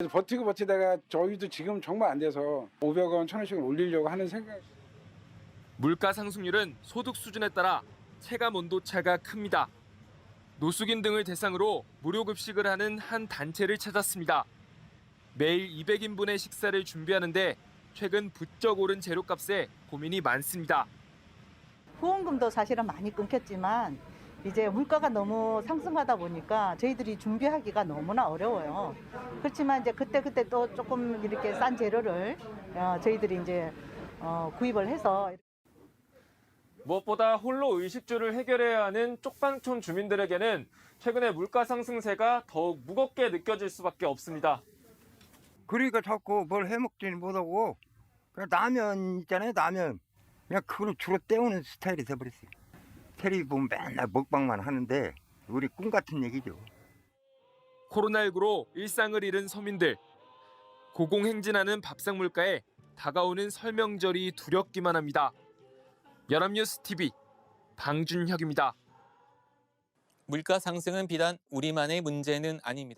그래서 버티고 버티다가 저희도 지금 정말 안 돼서 500원, 1000원씩을 올리려고 하는 생각. 물가 상승률은 소득 수준에 따라 체감 온도 차가 큽니다. 노숙인 등을 대상으로 무료 급식을 하는 한 단체를 찾았습니다. 매일 200인분의 식사를 준비하는데 최근 부쩍 오른 재료값에 고민이 많습니다. 후원금도 사실은 많이 끊겼지만 이제 물가가 너무 상승하다 보니까 저희들이 준비하기가 너무나 어려워요. 그렇지만 이제 그때 그때 또 조금 이렇게 싼 재료를 어, 저희들이 이제 어, 구입을 해서 무엇보다 홀로 의식주를 해결해야 하는 쪽방촌 주민들에게는 최근에 물가 상승세가 더욱 무겁게 느껴질 수밖에 없습니다. 그러니까 자꾸 뭘 해먹지는 못하고 그냥 라면 있잖아요 라면 그냥 그걸 주로 때우는 스타일이 돼버렸어요 텔레비 보면 맨날 먹방만 하는데 우리 꿈 같은 얘기죠 코로나19로 일상을 잃은 서민들. 고공행진하는 밥상 물가에 다가오는 설명절이 두렵기만 합니다. 연합뉴스 TV 방준혁입니다. 물가 상승은 비단 우리만의 문제는 아닙니다.